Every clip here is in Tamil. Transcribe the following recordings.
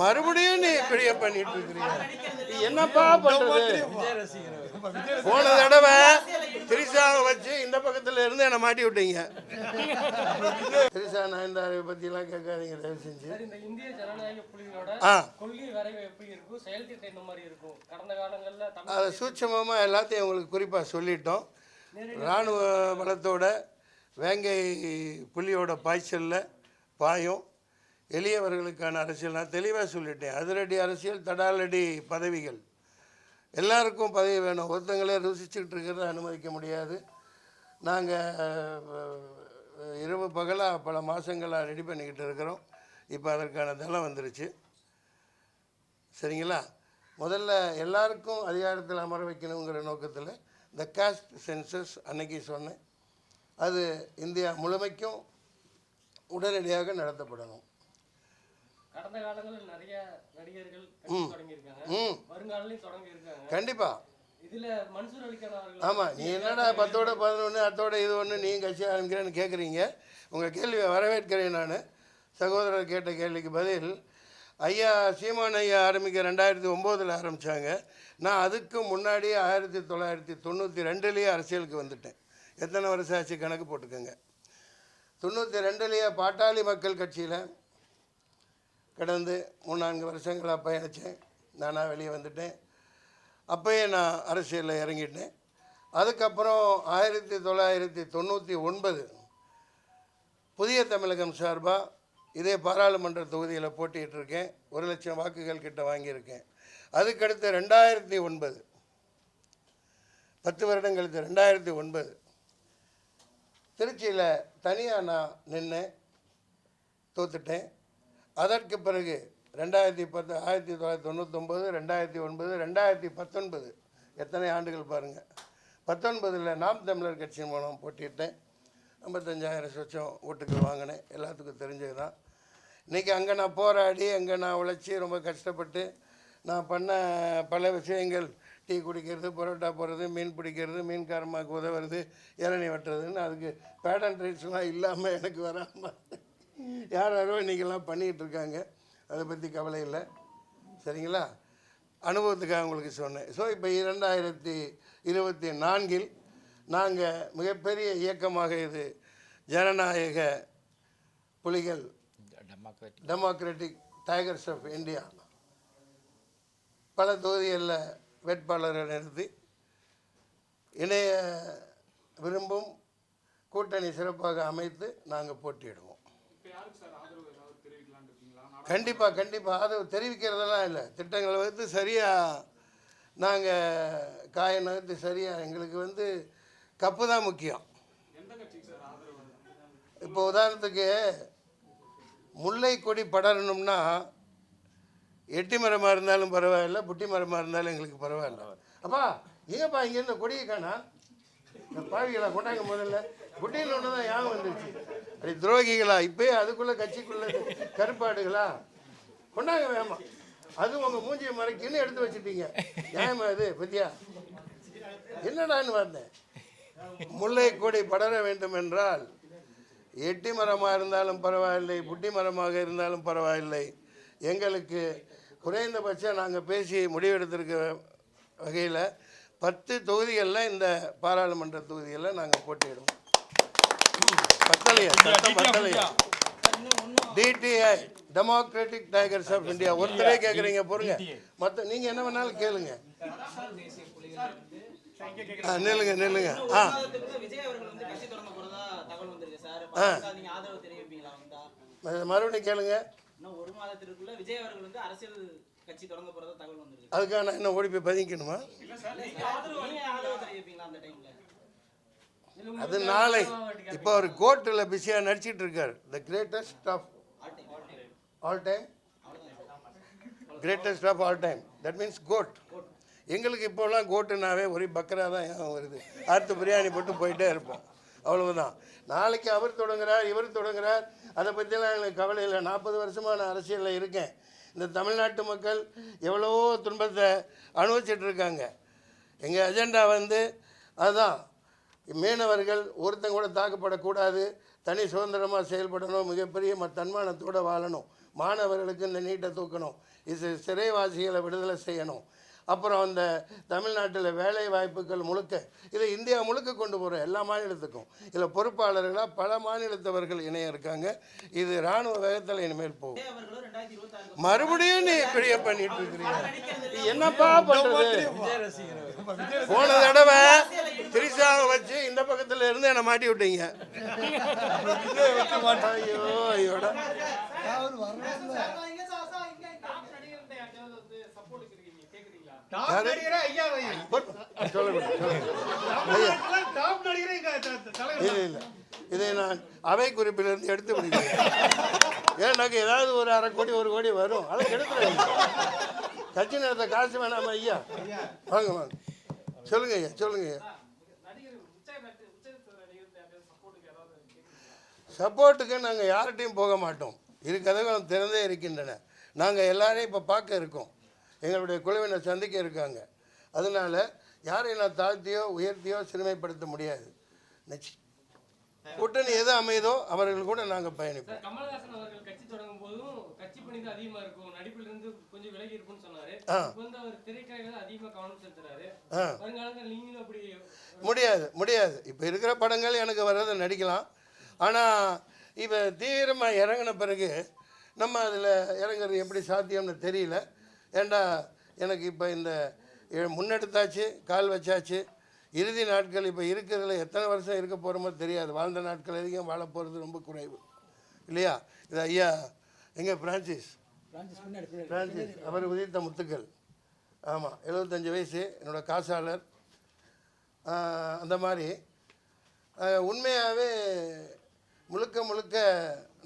மறுபடியும் நீ இப்படியே பண்ணிட்டு இருக்கிறீங்க. நீ என்னப்பா பண்றது? போன தடவை திரிசாவை வச்சு இந்த பக்கத்துல இருந்து என்னை மாட்டி விட்டீங்க. திரிசா நயன்தாரை பத்தி எல்லாம் கேட்காதீங்க தயவு செஞ்சு சார் இந்த இந்திய ஜனநாயக புலிகளோட ஆ. கொள்கை வரைவு எப்படி இருக்கும்? செயல் திட்டம் இந்த மாதிரி இருக்கும்? கடந்த காலங்கள்ல அதை சூட்சமமாக எல்லாத்தையும் உங்களுக்கு குறிப்பாக சொல்லிட்டோம். இராணுவ பலத்தோட வேங்கை புலியோட பாய்ச்சலில் பாயும். எளியவர்களுக்கான அரசியல். நான் தெளிவாக சொல்லிட்டேன். அதிரடி அரசியல் தடாலடி பதவிகள். எல்லாருக்கும் பதவி வேணும். ஒருத்தங்களே ருசிச்சுக்கிட்டு இருக்கிறத அனுமதிக்க முடியாது. நாங்கள் இரவு பகலாக பல மாதங்களாக ரெடி பண்ணிக்கிட்டு இருக்கிறோம். இப்போ அதற்கான தளம் வந்துருச்சு. சரிங்களா? முதல்ல எல்லாருக்கும் அதிகாரத்தில் அமர வைக்கணுங்கிற நோக்கத்தில் இந்த காஸ்ட் சென்சஸ் அன்னைக்கு சொன்னேன். அது இந்தியா முழுமைக்கும் உடனடியாக நடத்தப்படணும். கடந்த காலங்களில் நிறைய நடிகர்கள் தொடங்கியிருக்காங்க. ம். வருங்காலையும் தொடங்கி இருக்காங்க கண்டிப்பாக இதுல மன்சூர் அலிகான் அவர்கள் ஆமாம் நீ என்னடா பத்தோட பதினொன்று அத்தோட இது ஒன்று நீ கட்சி ஆரம்பிக்கிறேன்னு கேட்குறீங்க உங்கள் கேள்வியை வரவேற்கிறேன் நான். சகோதரர் கேட்ட கேள்விக்கு பதில் ஐயா சீமான் ஐயா ஆரம்பிக்க ரெண்டாயிரத்தி ஒம்போதில் ஆரம்பித்தாங்க நான் அதுக்கு முன்னாடி ஆயிரத்தி தொள்ளாயிரத்தி தொண்ணூற்றி ரெண்டுலேயே அரசியலுக்கு வந்துட்டேன். எத்தனை வருஷம் ஆச்சு கணக்கு போட்டுக்கோங்க. தொண்ணூற்றி ரெண்டுலேயே பாட்டாளி மக்கள் கட்சியில் கடந்து மூணு நான்கு வருஷங்களாக பயணித்தேன். நானாக வெளியே வந்துட்டேன். அப்போயே நான் அரசியலில் இறங்கிட்டேன். அதுக்கப்புறம் ஆயிரத்தி தொள்ளாயிரத்தி தொண்ணூற்றி ஒன்பது புதிய தமிழகம் சார்பாக இதே பாராளுமன்ற தொகுதியில் போட்டிட்டு இருக்கேன். ஒரு லட்சம் வாக்குகள் கிட்ட வாங்கியிருக்கேன். அதுக்கடுத்து ரெண்டாயிரத்தி ஒன்பது பத்து வருடம் கழித்து ரெண்டாயிரத்தி ஒன்பது திருச்சியில் தனியாக நான் நின்று தோத்துட்டேன். அதற்கு பிறகு ரெண்டாயிரத்தி பத்து ஆயிரத்தி தொள்ளாயிரத்தி தொண்ணூத்தொம்பது ரெண்டாயிரத்தி ஒன்பது ரெண்டாயிரத்தி பத்தொன்பது. எத்தனை ஆண்டுகள் பாருங்கள் பத்தொன்பதில் நாம் தமிழர் கட்சியின் மூலம் போட்டியிட்டேன். ஐம்பத்தஞ்சாயிரம் சொச்சம் ஓட்டுகள் வாங்கினேன். எல்லாத்துக்கும் தெரிஞ்சது தான் இன்றைக்கி அங்கே நான் போராடி அங்கே நான் உழைச்சி ரொம்ப கஷ்டப்பட்டு நான் பண்ண பல விஷயங்கள் டீ குடிக்கிறது பரோட்டா போடுறது மீன் பிடிக்கிறது மீன்காரமாக உதவுறது இளநி வெட்டுறதுன்னு அதுக்கு பேட்டன் ரைட்ஸ்லாம் இல்லாமல் எனக்கு வராமல் யார் யாரோ இன்றைக்கெல்லாம் பண்ணிகிட்டு இருக்காங்க அதை பற்றி கவலை இல்லை. சரிங்களா? அனுபவத்துக்காக உங்களுக்கு சொன்னேன். ஸோ இப்போ இரண்டாயிரத்தி இருபத்தி நான்கில் நாங்கள் மிகப்பெரிய இயக்கமாக இது ஜனநாயக புலிகள் டெமோக்ராட்டிக் டைகர்ஸ் ஆஃப் இந்தியா பல தொகுதிகளில் வேட்பாளரை நிறுத்தி இணைய விரும்பும் கூட்டணி சிறப்பாக அமைத்து நாங்கள் போட்டியிடுவோம். கண்டிப்பாக கண்டிப்பாக ஆதரவு தெரிவிக்கிறதெல்லாம் இல்லை. திட்டங்களை வந்து சரியாக நாங்கள் காய நகர்த்து சரியாக எங்களுக்கு வந்து கப்பு தான் முக்கியம். இப்போ உதாரணத்துக்கு முல்லை கொடி படரணும்னா எட்டி மரமாக இருந்தாலும் பரவாயில்ல புட்டி மரமாக இருந்தாலும் எங்களுக்கு பரவாயில்ல. அப்பா ஏங்கப்பா இங்கேருந்து கொடியை காணா. இந்த பாவிகளா கொண்டாங்க முதல்ல. குட்டியில் ஒன்று தான் ஞாபகம் வந்துருச்சு. அப்படி துரோகிகளா? இப்பயே அதுக்குள்ளே கட்சிக்குள்ளே கருப்பாடுகளா? கொண்டாங்க வேமா அது உங்கள் மூஞ்சியை மறைக்குன்னு எடுத்து வச்சுட்டீங்க. நியாயமா இது பத்தியா? என்னடான்னு வந்தேன் முல்லை கொடி படர வேண்டும் என்றால் எட்டி மரமாக இருந்தாலும் பரவாயில்லை புட்டி மரமாக இருந்தாலும் பரவாயில்லை. எங்களுக்கு குறைந்தபட்சம் நாங்கள் பேசி முடிவெடுத்திருக்க வகையில் பத்து தொகுதிகளில் இந்த பாராளுமன்ற தொகுதிகளில் நாங்கள் போட்டியிடுவோம். பத்தலையா சட்டம் பத்தலையா DTI democratic tigers of India ஒருத்தரே கேட்குறீங்க பொறுங்க. மற்ற நீங்கள் என்ன வேணாலும் கேளுங்க. ஆ நில்லுங்க நில்லுங்க. ஆ. மாதத்துக்குள்ள விஜய் அவர்கள் வந்து கட்சி தொடங்க போறதா தகவல் வந்திருக்கு சார். பாஜக நீங்க ஆதரவு தெரிவிப்பீங்களா வந்தா ம- மறுபடியும் கேளுங்க. இன்னும் ஒரு மாதத்திற்குள்ள விஜய் அவர்கள் வந்து அரசியல் கட்சி தொடங்க போறதா தகவல் வந்திருக்கு. அதுக்காக நான் என்ன ஓடி போய் பதிக்கணுமா நீங்க ஆதரவு தெரிவிப்பீங்களா அந்த டைம்ல இதுல அது நாளை இப்போ அவர் கோர்ட்டில் பிஸியாக நடிச்சிட்டு இருக்கார். The greatest of all time greatest of all time that means goat எங்களுக்கு இப்போல்லாம் கோட்டுனாவே ஒரே பக்கரா தான் ஞாபகம் வருது? அடுத்து பிரியாணி போட்டு போயிட்டே இருப்போம். அவ்வளவுதான். நாளைக்கு அவர் தொடங்குறார் இவர் தொடங்குறார். அதை பற்றிலாம் எனக்கு கவலை இல்லை. நாற்பது வருஷமாக நான் அரசியலில் இருக்கேன். இந்த தமிழ்நாட்டு மக்கள் எவ்வளவோ துன்பத்தை அனுபவிச்சிட்டு இருக்காங்க. எங்கள் அஜெண்டா வந்து அதுதான் மீனவர்கள் ஒருத்தங்க கூட தாக்கப்படக்கூடாது தனி சுதந்திரமாக செயல்படணும் மிகப்பெரிய ம தன்மானத்தோடு வாழணும். மாணவர்களுக்கு இந்த நீட்டை தூக்கணும். இது சிறைவாசிகளை விடுதலை செய்யணும். அப்புறம் அந்த தமிழ்நாட்டில் வேலை வாய்ப்புகள் முழுக்க இதை இந்தியா முழுக்க கொண்டு போகிறோம் எல்லா மாநிலத்துக்கும். இதில் பொறுப்பாளர்களாக பல மாநிலத்தவர்கள் இணையம் இருக்காங்க. இது இராணுவ வேகத்தில் இனிமேல் போகும். மறுபடியும் நீ இப்படியே பண்ணிட்டு இருக்கிறீங்க. என்னப்பா பண்றது? போன தடவை திரிசாவை வச்சு இந்த பக்கத்துல இருந்து என்னை மாட்டி விட்டீங்க. ஐயோ ஐயோடா. இதை நான் அவை குறிப்பிலிருந்து எடுத்து விடுகிறேன். ஏன்னாக்க ஏதாவது ஒரு அரை கோடி ஒரு கோடி வரும். அதை எடுத்துருவேன் கட்சி நடத்த காசு வேணாமா ஐயா. வாங்க வாங்க. சொல்லுங்க ஐயா சொல்லுங்க ஐயா. சப்போர்ட்டுக்கு நாங்கள் யார்கிட்டையும் போக மாட்டோம். இரு திறந்தே இருக்கின்றன. நாங்கள் எல்லாரையும் இப்போ பார்க்க இருக்கோம். எங்களுடைய குழுவினர் சந்திக்க இருக்காங்க. அதனால யாரையும் நான் தாழ்த்தியோ உயர்த்தியோ சிறுமைப்படுத்த முடியாது. நெக்ஸ்ட் கூட்டணி எது அமையுதோ அவர்கள் கூட நாங்கள் பயணிப்போம். கமலஹாசன் அவர்கள் கட்சி தொடங்கும் போதும் கட்சி பணி தான் அதிகமா இருக்கும். நடிப்புல இருந்து கொஞ்சம் விலகி இருக்கும்னு சொன்னாரு. வந்து அவர் திரைக்கலையில தான் அதிகமா கவனம் செலுத்துறாரு. நீங்களும் அப்படி முடியாது முடியாது. இப்போ இருக்கிற படங்கள் எனக்கு வர்றதை நடிக்கலாம். ஆனால் இப்போ தீவிரமாக இறங்கின பிறகு நம்ம அதில் இறங்குறது எப்படி சாத்தியம்னு தெரியல. ஏண்டா எனக்கு இப்போ இந்த முன்னெடுத்தாச்சு கால் வச்சாச்சு. இறுதி நாட்கள் இப்போ இருக்கிறதுல எத்தனை வருஷம் இருக்க போகிறோமோ தெரியாது. வாழ்ந்த நாட்கள் அதிகம் வாழ போகிறது ரொம்ப குறைவு. இல்லையா? இது ஐயா எங்கே பிரான்சிஸ்? பிரான்சிஸ் அவர் உதித்த முத்துக்கள். ஆமாம் எழுபத்தஞ்சு வயசு என்னோட காசாளர். அந்த மாதிரி. உண்மையாகவே முழுக்க முழுக்க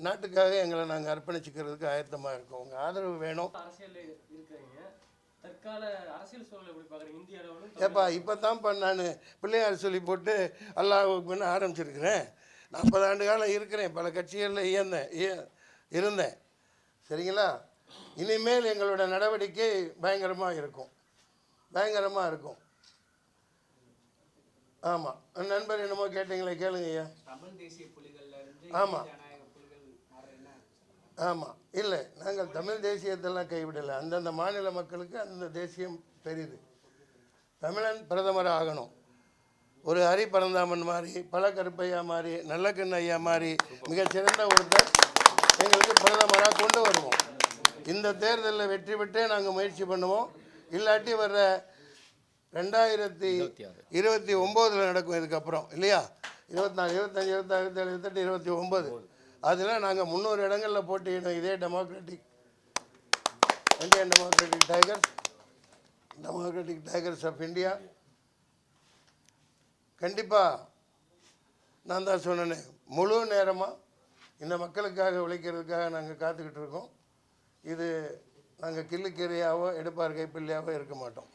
நாட்டுக்காக எங்களை நாங்கள் அர்ப்பணிச்சுக்கிறதுக்கு ஆயத்தமாக இருக்கோம். உங்கள் ஆதரவு வேணும். தற்கால அரசியல் சூழல் எப்படி பாக்குறீங்க இந்திய அளவிலும் ஏப்பா இப்போ தான்ப்பா நான் பிள்ளையார் சொல்லி போட்டு அல்லாஹுக்கு முன்ன ஆரம்பிச்சிருக்கிறேன். நாற்பது ஆண்டு காலம் இருக்கிறேன். பல கட்சிகளில் இயந்தேன் இய- இருந்தேன். சரிங்களா? இனிமேல் எங்களோட நடவடிக்கை பயங்கரமாக இருக்கும். பயங்கரமாக இருக்கும். ஆமாம் நண்பர் என்னமோ கேட்டீங்களே கேளுங்க ஐயா. தமிழ் தேசிய புலிகள்ல இருந்து ஆமா. ஜனநாயக புலிகள் மாற என்ன ஆமாம் இல்லை நாங்கள் தமிழ் தேசியத்தெல்லாம் கைவிடலை. அந்தந்த மாநில மக்களுக்கு அந்தந்த தேசியம் பெரிது. தமிழன் பிரதமர் ஆகணும். ஒரு ஹரி பரந்தாமன் மாதிரி பல கருப்பையா மாதிரி நல்லக்கண்ண ஐயா மாதிரி மிகச்சிறந்த ஒருத்தர் எங்களுக்கு பிரதமராக கொண்டு வருவோம். இந்த தேர்தலில் வெற்றி பெற்றே நாங்கள் முயற்சி பண்ணுவோம். இல்லாட்டி வர்ற ரெண்டாயிரத்தி இருபத்தி ஒம்போதில் நடக்கும் இதுக்கப்புறம் இல்லையா? இருபத்தி நாலு இருபத்தஞ்சி இருபத்தாறு இருபத்தேழு இருபத்தெட்டு இருபத்தி ஒம்பது. அதில் நாங்கள் முந்நூறு இடங்களில் போட்டியிடும் இதே democratic Indian democratic tigers democratic tigers of India கண்டிப்பாக நான் தான் சொன்னேனே முழு நேரமாக இந்த மக்களுக்காக உழைக்கிறதுக்காக நாங்கள் காத்துக்கிட்டு இருக்கோம். இது நாங்கள் கிள்ளுக்கீரையாவோ எடுப்பார் கைப்பிள்ளையாவோ இருக்க மாட்டோம்.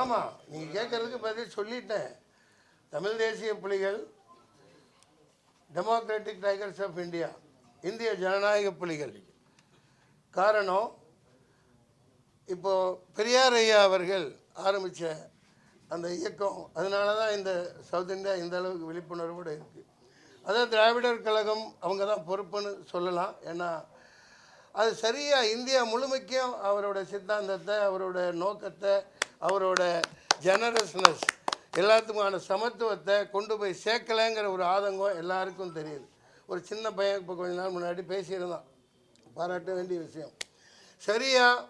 ஆமாம் நீங்கள் கேட்கறதுக்கு பதில் சொல்லிட்டேன். தமிழ் தேசிய புலிகள் டெமோக்ராட்டிக் டைகர்ஸ் ஆஃப் இந்தியா இந்திய ஜனநாயக புலிகள் காரணம் இப்போது பெரியார் ஐயா அவர்கள் ஆரம்பித்த அந்த இயக்கம் அதனால தான் இந்த சவுத் இந்தியா இந்த அளவுக்கு விழிப்புணர்வோடு இருக்குது அதான் திராவிடர் கழகம் அவங்க தான் பொறுப்புன்னு சொல்லலாம். ஏன்னா அது சரியாக இந்தியா முழுமைக்கும் அவரோட சித்தாந்தத்தை அவரோட நோக்கத்தை அவரோட ஜெனரஸ்னஸ் எல்லாத்துக்குமான சமத்துவத்தை கொண்டு போய் சேர்க்கலைங்கிற ஒரு ஆதங்கம் எல்லாருக்கும் தெரியுது. ஒரு சின்ன பையன் இப்போ கொஞ்ச நாள் முன்னாடி பேசியிருந்தான். பாராட்ட வேண்டிய விஷயம். சரியாக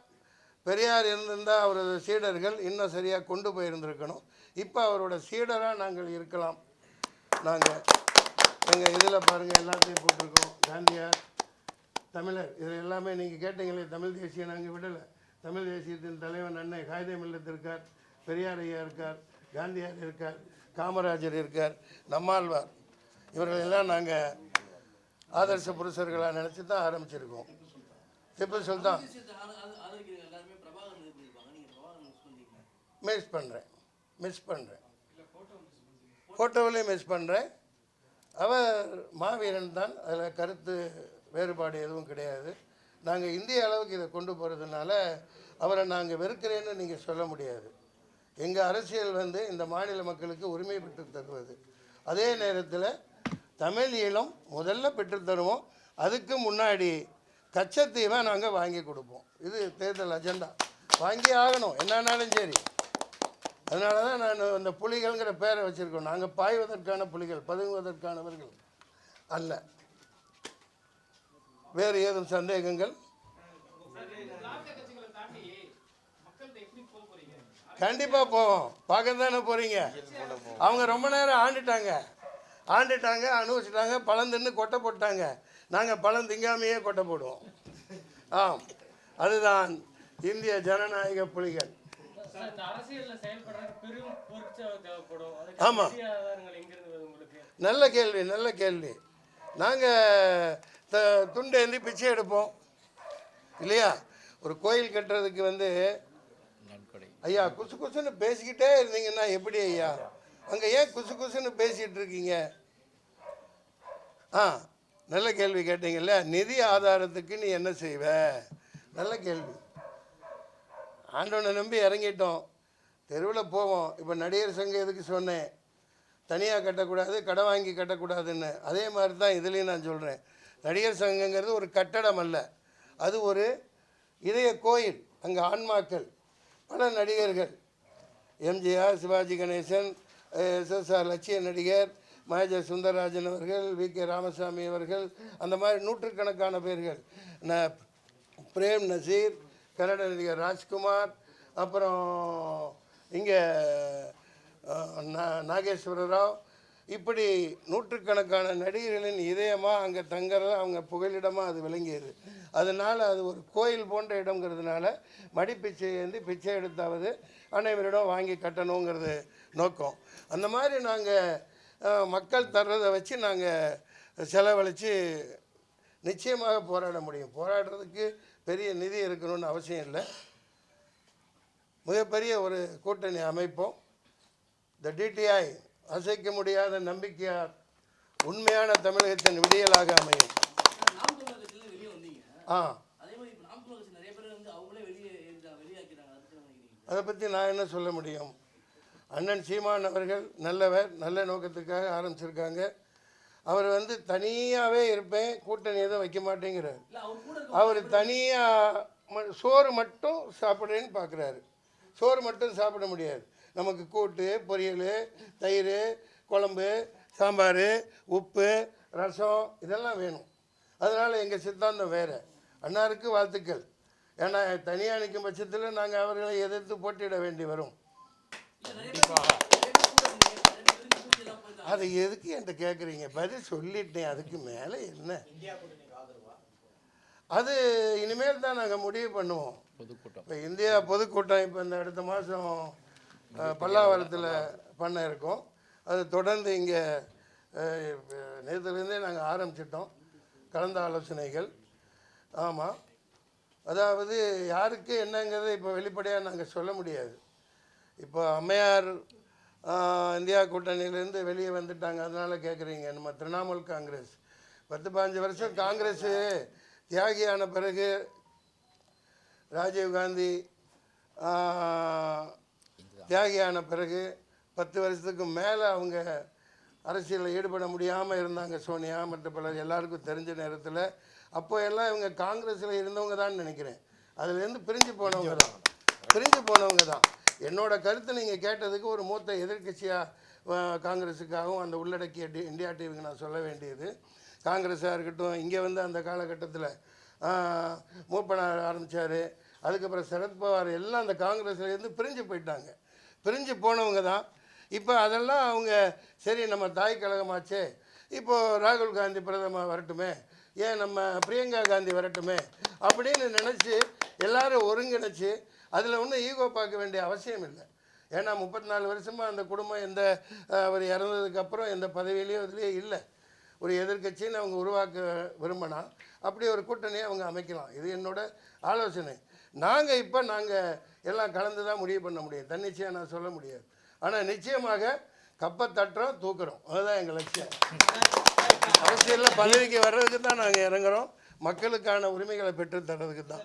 பெரியார் இருந்திருந்தால் அவரது சீடர்கள் இன்னும் சரியாக கொண்டு போயிருந்திருக்கணும். இப்போ அவரோட சீடராக நாங்கள் இருக்கலாம். நாங்கள் எங்கள் இதில் பாருங்கள் எல்லாத்தையும் போட்டிருக்கோம். காந்தியார் தமிழர் இதில் எல்லாமே நீங்கள் கேட்டீங்களே தமிழ் தேசியம் நாங்கள் விடலை. தமிழ் தேசியத்தின் தலைவன் அன்னை காகிதம் இல்லத்து இருக்கார் பெரியார் ஐயா இருக்கார். காந்தியார் இருக்கார் காமராஜர் இருக்கார் நம்மாழ்வார். இவர்கள் எல்லாம் நாங்கள் ஆதர்ச புருஷர்களாக நினச்சி தான் ஆரம்பிச்சிருக்கோம். திப்பு சுல்தான் மிஸ் பண்ணுறேன் மிஸ் பண்ணுறேன் ஃபோட்டோவிலையும் மிஸ் பண்ணுறேன் அவர் மாவீரன் தான் அதில் கருத்து வேறுபாடு எதுவும் கிடையாது. நாங்கள் இந்திய அளவுக்கு இதை கொண்டு போகிறதுனால அவரை நாங்கள் வெறுக்கிறேன்னு நீங்கள் சொல்ல முடியாது. எங்கள் அரசியல் வந்து இந்த மாநில மக்களுக்கு உரிமை பெற்று தருவது. அதே நேரத்தில் தமிழ் ஈழம் முதல்ல பெற்றுத்தருவோம் அதுக்கு முன்னாடி கச்சத்தீவை நாங்கள் வாங்கி கொடுப்போம். இது தேர்தல் அஜெண்டா. வாங்கி ஆகணும். என்னன்னாலும் சரி. அதனால தான் நான் அந்த புலிகள்ங்கிற பேரை வச்சுருக்கோம். நாங்கள் பாய்வதற்கான புலிகள் பதுங்குவதற்கானவர்கள் அல்ல. வேறு ஏதும் சந்தேகங்கள்? கண்டிப்பாக போவோம். பார்க்க தானே போகிறீங்க அவங்க ரொம்ப நேரம் ஆண்டுட்டாங்க. ஆண்டுட்டாங்க அனுபவிச்சிட்டாங்க பழம் தின்னு கொட்டை போட்டாங்க நாங்கள் பழம் திங்காமையே கொட்டை போடுவோம். ஆம். அதுதான் இந்திய ஜனநாயக புலிகள். சார் இந்த அரசியல்ல செயல்படுறதுக்கு பெரும் பொருட்செலவு தேவைப்படும். ஆமா. அதுக்கு நிதி ஆதாரங்கள் எங்கிருந்து வருது உங்களுக்கு? நல்ல கேள்வி நல்ல கேள்வி. நாங்கள் துண்டேந்தி பிச்சை எடுப்போம். இல்லையா? ஒரு கோயில் கட்டுறதுக்கு வந்து ஐயா குசு குசுன்னு பேசிக்கிட்டே இருந்தீங்கன்னா எப்படி ஐயா? அங்கே ஏன் குசு குசுன்னு பேசிகிட்டு இருக்கீங்க? ஆ நல்ல கேள்வி கேட்டீங்கல்ல. நிதி ஆதாரத்துக்கு நீ என்ன செய்வ? நல்ல கேள்வி. ஆண்டவனை நம்பி இறங்கிட்டோம். தெருவில் போவோம். இப்போ நடிகர் சங்கம் எதுக்கு சொன்னேன்? தனியாக கட்டக்கூடாது கடை வாங்கி கட்டக்கூடாதுன்னு. அதே மாதிரி தான் இதுலேயும் நான் சொல்கிறேன் நடிகர் சங்கங்கிறது ஒரு கட்டடம் அல்ல. அது ஒரு இதய கோயில். அங்கே ஆன்மாக்கள். பல நடிகர்கள். எம்ஜிஆர் சிவாஜி கணேசன் எஸ்எஸ்ஆர் லட்சிய நடிகர் மகேஜ சுந்தரராஜன் அவர்கள் வி கே ராமசாமி அவர்கள் அந்த மாதிரி நூற்றுக்கணக்கான பேர்கள். ந பிரேம் நசீர் கன்னட நடிகர் ராஜ்குமார் அப்புறம் இங்கே நாகேஸ்வர ராவ் இப்படி நூற்றுக்கணக்கான நடிகர்களின் இதயமாக அங்கே தங்குறது அவங்க புகலிடமாக அது விளங்கியது. அதனால் அது ஒரு கோயில் போன்ற இடங்கிறதுனால மடிப்பிச்சை வந்து பிச்சை எடுத்தாவது அனைவரிடம் வாங்கி கட்டணுங்கிறது நோக்கம். அந்த மாதிரி நாங்கள் மக்கள் தர்றதை வச்சு நாங்கள் செலவழித்து நிச்சயமாக போராட முடியும். போராடுறதுக்கு பெரிய நிதி இருக்கணும்னு அவசியம் இல்லை. மிகப்பெரிய ஒரு கூட்டணி அமைப்போம். த டிடிஐ அசைக்க முடியாத நம்பிக்கையார் உண்மையான தமிழகத்தின் விடியலாக அமையும். ஆ. அதே பற்றி நான் என்ன சொல்ல முடியும்? அண்ணன் சீமான் அவர்கள் நல்லவர் நல்ல நோக்கத்துக்காக ஆரம்பிச்சிருக்காங்க. அவர் வந்து தனியாகவே இருப்பேன் கூட்டணி எதுவும் வைக்க மாட்டேங்கிறார். அவர் தனியாக சோறு மட்டும் சாப்பிட்றேன்னு பார்க்குறாரு சோறு மட்டும் சாப்பிட முடியாது. நமக்கு கூட்டு பொரியல் தயிர் குழம்பு சாம்பார் உப்பு ரசம் இதெல்லாம் வேணும். அதனால் எங்கள் சித்தாந்தம் வேறு. அன்னாருக்கு வாழ்த்துக்கள். ஏன்னா தனியாக நிற்கும் பட்சத்தில் நாங்கள் அவர்களை எதிர்த்து போட்டியிட வேண்டி வரும். அதை எதுக்கு என்கிட்ட கேட்குறீங்க பதில் சொல்லிட்டேன். அதுக்கு மேலே என்ன? அது இனிமேல் தான் நாங்கள் முடிவு பண்ணுவோம். இப்போ இந்தியா பொதுக்கூட்டம் இப்போ இந்த அடுத்த மாதம் பல்லாவரத்தில் பண்ண இருக்கோம். அது தொடர்ந்து இங்கே நேற்றுலேருந்தே நாங்கள் ஆரம்பிச்சிட்டோம். கலந்த ஆலோசனைகள். ஆமாம் அதாவது யாருக்கு என்னங்கிறத இப்போ வெளிப்படையாக நாங்கள் சொல்ல முடியாது. இப்போ அம்மையார் இந்தியா கூட்டணியிலேருந்து வெளியே வந்துட்டாங்க. அதனால கேட்குறீங்க நம்ம திரிணாமுல் காங்கிரஸ். பத்து பாஞ்சு வருஷம் காங்கிரஸ் தியாகியான பிறகு ராஜீவ் காந்தி ஆஹ், தியாகியான பிறகு பத்து வருஷத்துக்கு மேலே அவங்க அரசியலில் ஈடுபட முடியாமல் இருந்தாங்க சோனியா மற்ற பலர் எல்லாருக்கும் தெரிஞ்ச நேரத்தில். அப்போ எல்லாம் இவங்க காங்கிரஸில் இருந்தவங்க தான் நினைக்கிறேன். அதுலேருந்து பிரிஞ்சு போனவங்க தான். பிரிஞ்சு போனவங்க தான். என்னோட கருத்து நீங்கள் கேட்டதுக்கு ஒரு மூத்த எதிர்க்கட்சியாக காங்கிரஸுக்காகவும் அந்த உள்ளடக்கிய டி இந்தியா டிவிக்கு நான் சொல்ல வேண்டியது. காங்கிரஸாக இருக்கட்டும் இங்கே வந்து அந்த காலகட்டத்தில் மூப்பனார் ஆரம்பித்தார் அதுக்கப்புறம் சரத்பவார் எல்லாம் அந்த காங்கிரஸ்லேருந்து பிரிஞ்சு போயிட்டாங்க. பிரிஞ்சு போனவங்க தான். இப்போ அதெல்லாம் அவங்க சரி நம்ம தாய் கழகமாச்சே இப்போது ராகுல் காந்தி பிரதமர் வரட்டுமே. ஏன் நம்ம பிரியங்கா காந்தி வரட்டுமே? அப்படின்னு நினச்சி எல்லாரும் ஒருங்கிணைச்சு அதில் ஒன்றும் ஈகோ பார்க்க வேண்டிய அவசியம் இல்லை. ஏன்னா முப்பத்தி நாலு வருஷமாக அந்த குடும்பம் எந்த அவர் இறந்ததுக்கப்புறம் எந்த பதவியிலையும் இதுலேயே இல்லை. ஒரு எதிர்க்கட்சின்னு அவங்க உருவாக்க விரும்பினா அப்படி ஒரு கூட்டணியை அவங்க அமைக்கலாம். இது என்னோட ஆலோசனை. நாங்கள் இப்போ நாங்கள் எல்லாம் கலந்து தான் முடிவு பண்ண முடியும். தன்னிச்சையாக நான் சொல்ல முடியாது. ஆனால் நிச்சயமாக கப்பை தட்டுறோம் தூக்குறோம். அதுதான் எங்கள் லட்சியம். அரசியலில் பதவிக்கு வர்றதுக்கு தான் நாங்கள் இறங்குறோம். மக்களுக்கான உரிமைகளை பெற்று தர்றதுக்கு தான்